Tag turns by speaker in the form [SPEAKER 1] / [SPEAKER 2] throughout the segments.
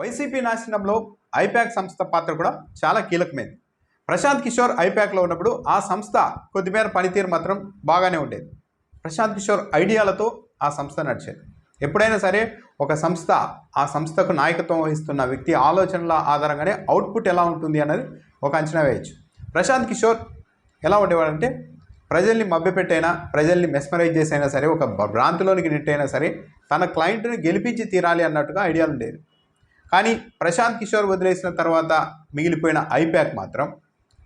[SPEAKER 1] YCP నాశనంలో I-PAC సంస్థ పాత్ర కూడా చాలా కీలకమైంది. ప్రశాంత్ కిషోర్ ఐపాక్లో ఉన్నప్పుడు ఆ సంస్థ కొద్దిమేర పనితీరు మాత్రం బాగానే ఉండేది. ప్రశాంత్ కిషోర్ ఐడియాలతో ఆ సంస్థ నడిచేది. ఎప్పుడైనా సరే ఒక సంస్థ ఆ సంస్థకు నాయకత్వం వహిస్తున్న వ్యక్తి ఆలోచనల ఆధారంగానే అవుట్పుట్ ఎలా ఉంటుంది అన్నది ఒక అంచనా వేయచ్చు. ప్రశాంత్ కిషోర్ ఎలా ఉండేవాడంటే ప్రజల్ని మభ్యపెట్టైనా ప్రజల్ని మెస్మరైజ్ చేసైనా సరే ఒక భ్రాంతిలోనికి నెట్టైనా సరే తన క్లయింట్ని గెలిపించి తీరాలి అన్నట్టుగా ఐడియాలు ఉండేది కానీ ప్రశాంత్ కిషోర్ వదిలేసిన తర్వాత మిగిలిపోయిన ఐప్యాక్ మాత్రం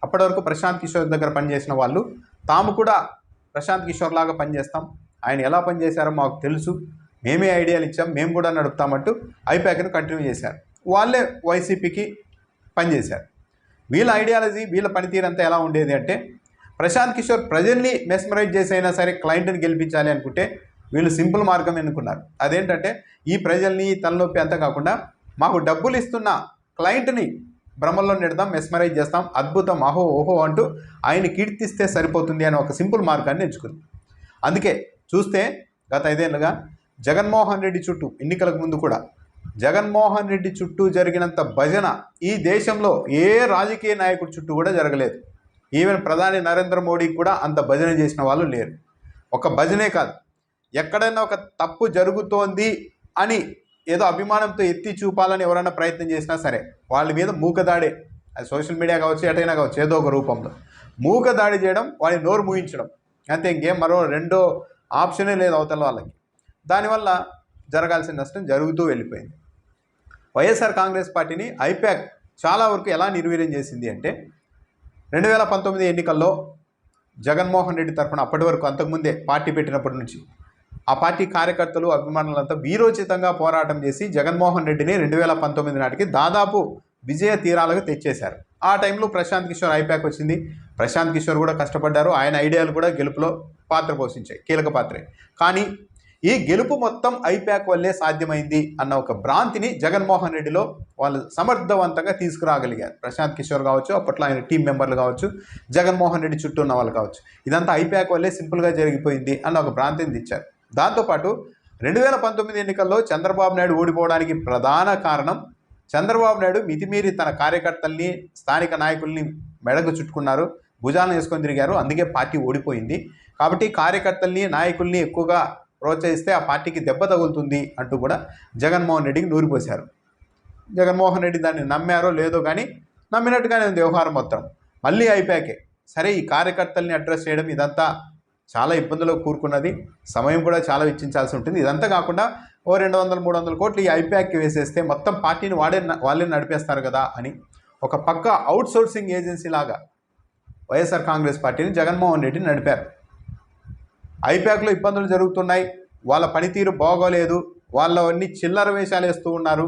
[SPEAKER 1] అప్పటి వరకు ప్రశాంత్ కిషోర్ దగ్గర పనిచేసిన వాళ్ళు తాము కూడా ప్రశాంత్ కిషోర్ లాగా పనిచేస్తాం. ఆయన ఎలా పనిచేశారో మాకు తెలుసు. మేమే ఐడియాలు ఇచ్చాం. మేము కూడా నడుపుతామంటూ ఐప్యాక్ను కంటిన్యూ చేశారు. వాళ్ళే వైసీపీకి పనిచేశారు. వీళ్ళ ఐడియాలజీ వీళ్ళ పనితీరు అంతా ఎలా ఉండేది అంటే ప్రశాంత్ కిషోర్ ప్రజల్ని మెస్మరైజ్ చేసైనా సరే క్లయింట్ని గెలిపించాలి అనుకుంటే వీళ్ళు సింపుల్ మార్గం ఎన్నుకున్నారు. అదేంటంటే ఈ ప్రజల్ని తలనొప్పి అంతా కాకుండా మాకు డబ్బులు ఇస్తున్న క్లయింట్ని భ్రమల్లో నెడదాం మెస్మరైజ్ చేస్తాం అద్భుతం అహో ఓహో అంటూ ఆయన కీర్తిస్తే సరిపోతుంది అనే ఒక సింపుల్ మార్గాన్ని ఎంచుకుంది అందుకే చూస్తే గత ఐదేళ్ళుగా జగన్మోహన్ రెడ్డి చుట్టూ ఎన్నికలకు ముందు కూడా జగన్మోహన్ రెడ్డి చుట్టూ జరిగినంత భజన ఈ దేశంలో ఏ రాజకీయ నాయకుడి చుట్టూ కూడా జరగలేదు. ఈవెన్ ప్రధాని నరేంద్ర మోడీకి కూడా అంత భజన చేసిన వాళ్ళు లేరు. ఒక భజనే కాదు. ఎక్కడైనా ఒక తప్పు జరుగుతోంది అని ఏదో అభిమానంతో ఎత్తి చూపాలని ఎవరైనా ప్రయత్నం చేసినా సరే వాళ్ళ మీద మూకదాడే అది సోషల్ మీడియా కావచ్చు ఎటైనా కావచ్చు ఏదో ఒక రూపంలో మూకదాడి చేయడం వాడి నోరు మూయించడం. అంతే ఇంకేం మరో రెండో ఆప్షనే లేదు అవతల వాళ్ళకి. దానివల్ల జరగాల్సిన నష్టం జరుగుతూ వెళ్ళిపోయింది. వైఎస్ఆర్ కాంగ్రెస్ పార్టీని ఐపాక్ చాలా వరకు ఎలా నిర్వీర్యం చేసింది అంటే రెండు వేల పంతొమ్మిది ఎన్నికల్లో జగన్మోహన్ రెడ్డి తరఫున అప్పటి వరకు అంతకుముందే పార్టీ పెట్టినప్పటి నుంచి ఆ పార్టీ కార్యకర్తలు అభిమానులంతా వీరోచితంగా పోరాటం చేసి జగన్మోహన్ రెడ్డిని రెండు వేల పంతొమ్మిది నాటికి దాదాపు విజయ తీరాలకు తెచ్చేశారు. ఆ టైంలో ప్రశాంత్ కిషోర్ ఐపాక్ వచ్చింది. ప్రశాంత్ కిషోర్ కూడా కష్టపడ్డారు. ఆయన ఐడియాలు కూడా గెలుపులో పాత్ర పోషించాయి. కీలక పాత్రే. కానీ ఈ గెలుపు మొత్తం ఐప్యాక్ వల్లే సాధ్యమైంది అన్న ఒక భ్రాంతిని జగన్మోహన్ రెడ్డిలో వాళ్ళు సమర్థవంతంగా తీసుకురాగలిగారు. ప్రశాంత్ కిషోర్ కావచ్చు అప్పట్లో ఆయన టీం మెంబర్లు కావచ్చు జగన్మోహన్ రెడ్డి చుట్టూ ఉన్న వాళ్ళు కావచ్చు. ఇదంతా ఐపాక్ వల్లే సింపుల్గా జరిగిపోయింది అన్న ఒక భ్రాంతిని తెచ్చారు. దాంతోపాటు రెండు వేల పంతొమ్మిది ఎన్నికల్లో చంద్రబాబు నాయుడు ఓడిపోవడానికి ప్రధాన కారణం చంద్రబాబు నాయుడు మితిమీరి తన కార్యకర్తల్ని స్థానిక నాయకుల్ని మెడకు చుట్టుకున్నారు భుజాలను వేసుకొని తిరిగారు అందుకే పార్టీ ఓడిపోయింది. కాబట్టి కార్యకర్తల్ని నాయకుల్ని ఎక్కువగా ప్రోత్సహిస్తే ఆ పార్టీకి దెబ్బ తగులుతుంది అంటూ కూడా జగన్మోహన్ రెడ్డికి నూరిపోశారు జగన్మోహన్ రెడ్డి దాన్ని నమ్మారో లేదో కానీ నమ్మినట్టుగానే ఉంది వ్యవహారం మొత్తం. మళ్ళీ అయిపోయాకే సరే ఈ కార్యకర్తల్ని అడ్రస్ చేయడం ఇదంతా చాలా ఇబ్బందులు కూరుకున్నది. సమయం కూడా చాలా వెచ్చించాల్సి ఉంటుంది. ఇదంతా కాకుండా ఓ రెండు వందల మూడు వందల కోట్లు ఈ ఐప్యాక్కి వేసేస్తే మొత్తం పార్టీని వాడే వాళ్ళే నడిపేస్తారు కదా అని ఒక పక్క అవుట్ సోర్సింగ్ ఏజెన్సీ లాగా వైఎస్ఆర్ కాంగ్రెస్ పార్టీని జగన్మోహన్ రెడ్డి నడిపారు. ఐప్యాక్లో ఇబ్బందులు జరుగుతున్నాయి. వాళ్ళ పనితీరు బాగోలేదు. వాళ్ళవన్నీ చిల్లర వేషాలు వేస్తూ ఉన్నారు.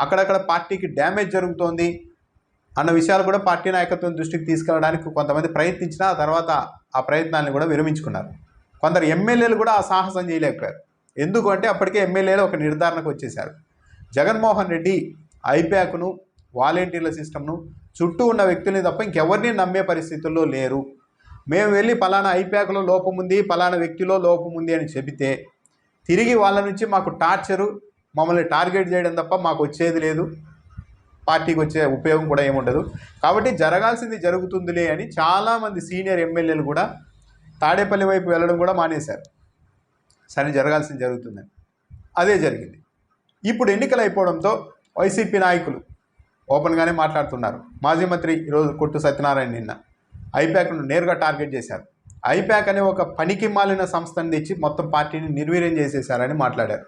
[SPEAKER 1] అక్కడక్కడ పార్టీకి డ్యామేజ్ జరుగుతోంది. అన్న విషయాలు కూడా పార్టీ నాయకత్వం దృష్టికి తీసుకెళ్ళడానికి కొంతమంది ప్రయత్నించినా ఆ తర్వాత ఆ ప్రయత్నాన్ని కూడా విరమించుకున్నారు. కొందరు ఎమ్మెల్యేలు కూడా ఆ సాహసం చేయలేకపోయారు. ఎందుకు అంటే అప్పటికే ఎమ్మెల్యేలు ఒక నిర్ధారణకు వచ్చేశారు. జగన్మోహన్ రెడ్డి ఐప్యాక్ను వాలంటీర్ల సిస్టమ్ను చుట్టూ ఉన్న వ్యక్తుల్ని తప్ప ఇంకెవరిని నమ్మే పరిస్థితుల్లో లేరు. మేము వెళ్ళి పలానా ఐప్యాక్లో లోపం ఉంది పలానా వ్యక్తిలో లోపం ఉంది అని చెబితే తిరిగి వాళ్ళ నుంచి మాకు టార్చరు మమ్మల్ని టార్గెట్ చేయడం తప్ప మాకు వచ్చేది లేదు. పార్టీకి వచ్చే ఉపయోగం కూడా ఏముండదు. కాబట్టి జరగాల్సింది జరుగుతుందిలే అని చాలామంది సీనియర్ ఎమ్మెల్యేలు కూడా తాడేపల్లి వైపు వెళ్ళడం కూడా మానేశారు. సరే జరగాల్సింది జరుగుతుందని. అదే జరిగింది. ఇప్పుడు ఎన్నికలు అయిపోవడంతో వైసీపీ నాయకులు ఓపెన్గానే మాట్లాడుతున్నారు. మాజీ మంత్రి ఈరోజు కొట్టు సత్యనారాయణ నిన్న ఐప్యాక్ను నేరుగా టార్గెట్ చేశారు. ఐప్యాక్ అనే ఒక పనికి మాలిన సంస్థను తెచ్చి మొత్తం పార్టీని నిర్వీర్యం చేసేశారని మాట్లాడారు.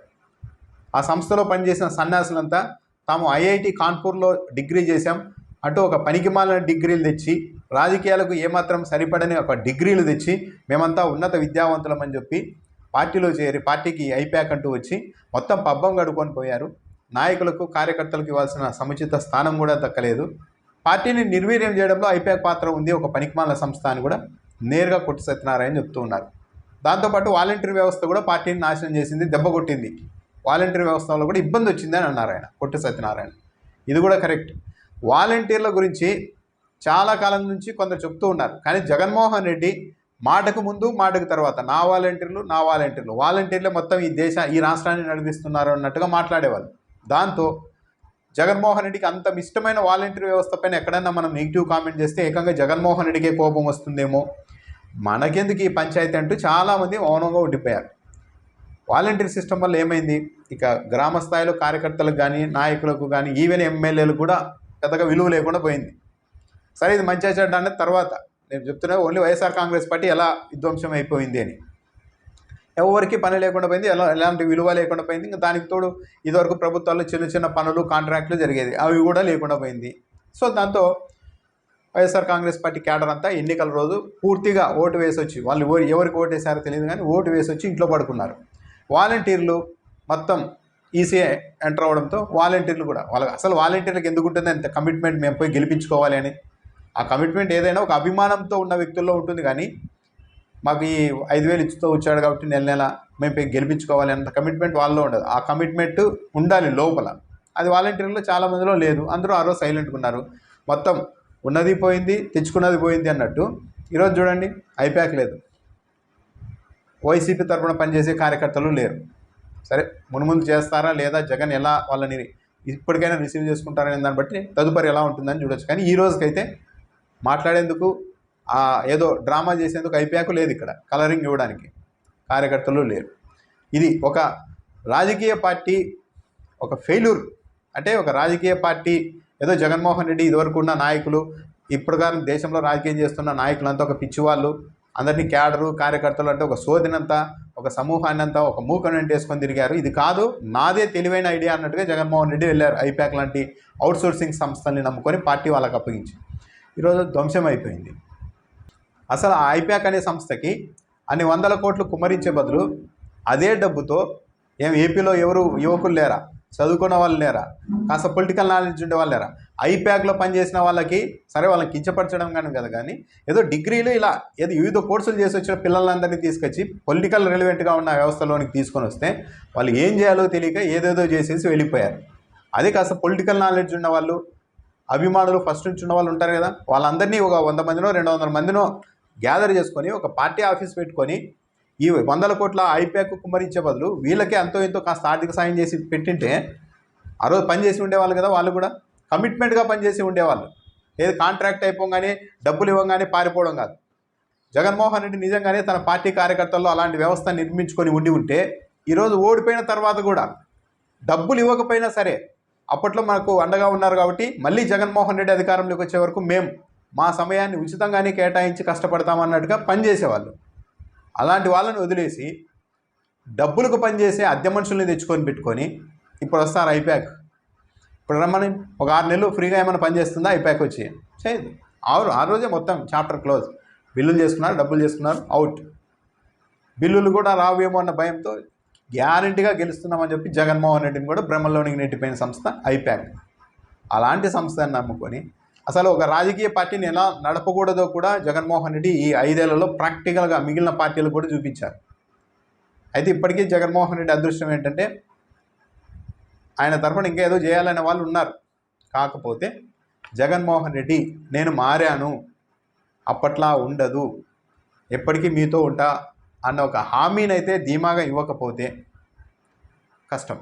[SPEAKER 1] ఆ సంస్థలో పనిచేసిన సన్యాసులంతా తాము ఐఐటి కాన్పూర్లో డిగ్రీ చేశాం. అంటూ ఒక పనికిమాలిన డిగ్రీలు తెచ్చి రాజకీయాలకు ఏమాత్రం సరిపడని ఒక డిగ్రీలు తెచ్చి మేమంతా ఉన్నత విద్యావంతులమని చెప్పి పార్టీలో చేరి పార్టీకి ఐప్యాక్ అంటూ వచ్చి మొత్తం పబ్బం గడుకొని పోయారు. నాయకులకు కార్యకర్తలకు ఇవ్వాల్సిన సముచిత స్థానం కూడా దక్కలేదు. పార్టీని నిర్వీర్యం చేయడంలో ఐప్యాక్ పాత్ర ఉంది. ఒక పనికిమాలిన సంస్థ అని కూడా నేరుగా కొట్టి సత్యనారాయణ చెప్తూ ఉన్నారు. దాంతోపాటు వాలంటీర్ వ్యవస్థ కూడా పార్టీని నాశనం చేసింది దెబ్బ కొట్టింది. వాలంటీర్ వ్యవస్థలో కూడా ఇబ్బంది వచ్చిందని అన్నారు ఆయన కొట్టి సత్యనారాయణ. ఇది కూడా కరెక్ట్. వాలంటీర్ల గురించి చాలా కాలం నుంచి కొందరు చెప్తూ ఉన్నారు. కానీ జగన్మోహన్ రెడ్డి మాటకు ముందు మాటకు తర్వాత నా వాలంటీర్లు నా వాలంటీర్లు వాలంటీర్లే మొత్తం ఈ దేశ ఈ రాష్ట్రాన్ని నడిపిస్తున్నారు అన్నట్టుగా మాట్లాడేవాళ్ళు. దాంతో జగన్మోహన్ రెడ్డికి అంత ఇష్టమైన వాలంటీర్ వ్యవస్థ పైన ఎక్కడైనా మనం నెగిటివ్ కామెంట్ చేస్తే ఏకంగా జగన్మోహన్ రెడ్డికే కోపం వస్తుందేమో. మనకెందుకు ఈ పంచాయతీ అంటూ చాలామంది మౌనంగా ఉండిపోయారు. వాలంటీర్ సిస్టమ్ వల్ల ఏమైంది? ఇక గ్రామ స్థాయిలో కార్యకర్తలకు కానీ నాయకులకు కానీ ఈవెన్ ఎమ్మెల్యేలు కూడా పెద్దగా విలువ లేకుండా పోయింది. సరే ఇది మంచిగా చెడ్డ అనేది తర్వాత. నేను చెప్తున్నా ఓన్లీ వైఎస్ఆర్ కాంగ్రెస్ పార్టీ ఎలా విధ్వంసం అయిపోయింది అని. ఎవరికి పని లేకుండా పోయింది ఎలా ఎలాంటి విలువ లేకుండా పోయింది ఇంకా దానికి తోడు ఇదివరకు ప్రభుత్వాల్లో చిన్న చిన్న పనులు కాంట్రాక్టులు జరిగేది. అవి కూడా లేకుండా పోయింది. సో దాంతో వైఎస్ఆర్ కాంగ్రెస్ పార్టీ క్యాడర్ అంతా ఎన్నికల రోజు పూర్తిగా ఓటు వేసి వచ్చి వాళ్ళు ఎవరికి ఓటు వేసారో తెలియదు కానీ ఓటు వేసి వచ్చి ఇంట్లో పడుకున్నారు. వాలంటీర్లు మొత్తం ఈసీఐ ఎంటర్ అవ్వడంతో వాలంటీర్లు కూడా వాళ్ళకి అసలు వాలంటీర్లకు ఎందుకు ఉంటుంది? అంత కమిట్మెంట్ మేము పోయి గెలిపించుకోవాలి అని. ఆ కమిట్మెంట్ ఏదైనా ఒక అభిమానంతో ఉన్న వ్యక్తుల్లో ఉంటుంది కానీ మాకు ఈ ఐదు వేలు ఇచ్చుతూ వచ్చాడు కాబట్టి నెల నెల మేము పోయి గెలిపించుకోవాలి అంత కమిట్మెంట్ వాళ్ళలో ఉండదు. ఆ కమిట్మెంట్ ఉండాలి లోపల. అది వాలంటీర్లో చాలా మందిలో లేదు. అందరూ ఆ రోజు సైలెంట్గా ఉన్నారు. మొత్తం ఉన్నది పోయింది తెచ్చుకున్నది పోయింది అన్నట్టు. ఈరోజు చూడండి ఐప్యాక్ లేదు. వైసీపీ తరపున పనిచేసే కార్యకర్తలు లేరు. సరే మునుముందు చేస్తారా లేదా జగన్ ఎలా వాళ్ళని ఇప్పటికైనా రిసీవ్ చేసుకుంటారనే దాన్ని బట్టి తదుపరి ఎలా ఉంటుందని చూడొచ్చు. కానీ ఈ రోజుకైతే మాట్లాడేందుకు ఏదో డ్రామా చేసేందుకు ఐప్యాక్ లేదు ఇక్కడ. కలరింగ్ ఇవ్వడానికి కార్యకర్తలు లేరు. ఇది ఒక రాజకీయ పార్టీ ఒక ఫెయిల్యూర్. అంటే ఒక రాజకీయ పార్టీ ఏదో జగన్మోహన్ రెడ్డి ఇదివరకు ఉన్న నాయకులు ఇప్పుడు దేశంలో రాజకీయం చేస్తున్న నాయకులంతా ఒక పిచ్చివాళ్ళు అందరినీ క్యాడరు కార్యకర్తలు అంటే ఒక సోదినంతా ఒక సమూహాన్ని అంతా ఒక మూకను వేసుకొని తిరిగారు. ఇది కాదు నాదే తెలివైన ఐడియా అన్నట్టుగా జగన్మోహన్ రెడ్డి వెళ్ళారు ఐప్యాక్ లాంటి అవుట్సోర్సింగ్ సంస్థల్ని నమ్ముకొని పార్టీ వాళ్ళకి అప్పగించి. ఈరోజు ధ్వంసం అయిపోయింది. అసలు ఆ ఐప్యాక్ అనే సంస్థకి అన్ని వందల కోట్లు కుమ్మరించే బదులు అదే డబ్బుతో ఏం ఏపీలో ఎవరు యువకులు లేరా? చదువుకున్న వాళ్ళు లేరా? కాస్త పొలిటికల్ నాలెడ్జ్ ఉండే వాళ్ళు లేరా? ఐప్యాక్లో పనిచేసిన వాళ్ళకి సరే వాళ్ళని కించపరచడం కానీ కదా కానీ ఏదో డిగ్రీలు ఇలా ఏదో వివిధ కోర్సులు చేసి వచ్చిన పిల్లలందరినీ తీసుకొచ్చి పొలిటికల్ రిలవెంట్గా ఉన్న వ్యవస్థలోనికి తీసుకొని వస్తే వాళ్ళు ఏం చేయాలో తెలియక ఏదేదో చేసేసి వెళ్ళిపోయారు. అదే కాస్త పొలిటికల్ నాలెడ్జ్ ఉన్న వాళ్ళు అభిమానులు ఫస్ట్ నుంచి ఉన్న వాళ్ళు ఉంటారు కదా వాళ్ళందరినీ ఒక వంద మందినో రెండు వందల మందినో గ్యాదర్ చేసుకొని ఒక పార్టీ ఆఫీస్ పెట్టుకొని ఈ వందల కోట్ల ఐప్యాక్ కుమ్మరించే బదులు వీళ్ళకే అంతో ఎంతో కాస్త ఆర్థిక సాయం చేసి పెట్టింటే ఆ రోజు పని చేసి ఉండేవాళ్ళు కదా వాళ్ళు కూడా. కమిట్మెంట్గా పనిచేసి ఉండేవాళ్ళు. ఏది కాంట్రాక్ట్ అయిపోగానే డబ్బులు ఇవ్వగానే పారిపోవడం కాదు. జగన్మోహన్ రెడ్డి నిజంగానే తన పార్టీ కార్యకర్తల్లో అలాంటి వ్యవస్థ నిర్మించుకొని ఉండి ఉంటే ఈరోజు ఓడిపోయిన తర్వాత కూడా డబ్బులు ఇవ్వకపోయినా సరే అప్పట్లో మనకు అండగా ఉన్నారు కాబట్టి మళ్ళీ జగన్మోహన్ రెడ్డి అధికారంలోకి వచ్చే వరకు మేము మా సమయాన్ని ఉచితంగానే కేటాయించి కష్టపడతామన్నట్టుగా పనిచేసేవాళ్ళు. అలాంటి వాళ్ళని వదిలేసి డబ్బులకు పనిచేసే అద్దె మనుషుల్ని తెచ్చుకొని పెట్టుకొని ఇప్పుడు వస్తారు ఐప్యాక్ ఇప్పుడు రమ్మని ఒక ఆరు నెలలు ఫ్రీగా ఏమైనా పని చేస్తుందా? ఐప్యాక్ వచ్చి. చేయదు. ఆరు ఆ రోజే మొత్తం చాప్టర్ క్లోజ్ బిల్లులు చేసుకున్నారు డబ్బులు చేసుకున్నారు అవుట్ బిల్లులు కూడా రావేమో అన్న భయంతో గ్యారంటీగా గెలుస్తున్నామని చెప్పి జగన్మోహన్ రెడ్డిని కూడా బ్రహ్మలోనికి నెట్టిపోయిన సంస్థ ఐప్యాక్ అలాంటి సంస్థని నమ్ముకొని అసలు ఒక రాజకీయ పార్టీని ఎలా నడపకూడదో కూడా జగన్మోహన్ రెడ్డి ఈ ఐదేళ్ళలో ప్రాక్టికల్గా మిగిలిన పార్టీలు కూడా చూపించారు. అయితే ఇప్పటికీ జగన్మోహన్ రెడ్డి అదృష్టం ఏంటంటే ఆయన తరఫున ఇంకా ఏదో చేయాలనే వాళ్ళు ఉన్నారు. కాకపోతే జగన్మోహన్ రెడ్డి నేను మారాను. అప్పట్లా ఉండదు. ఎప్పటికీ మీతో ఉంటా అన్న ఒక హామీనైతే ధీమాగా ఇవ్వకపోతే కష్టం.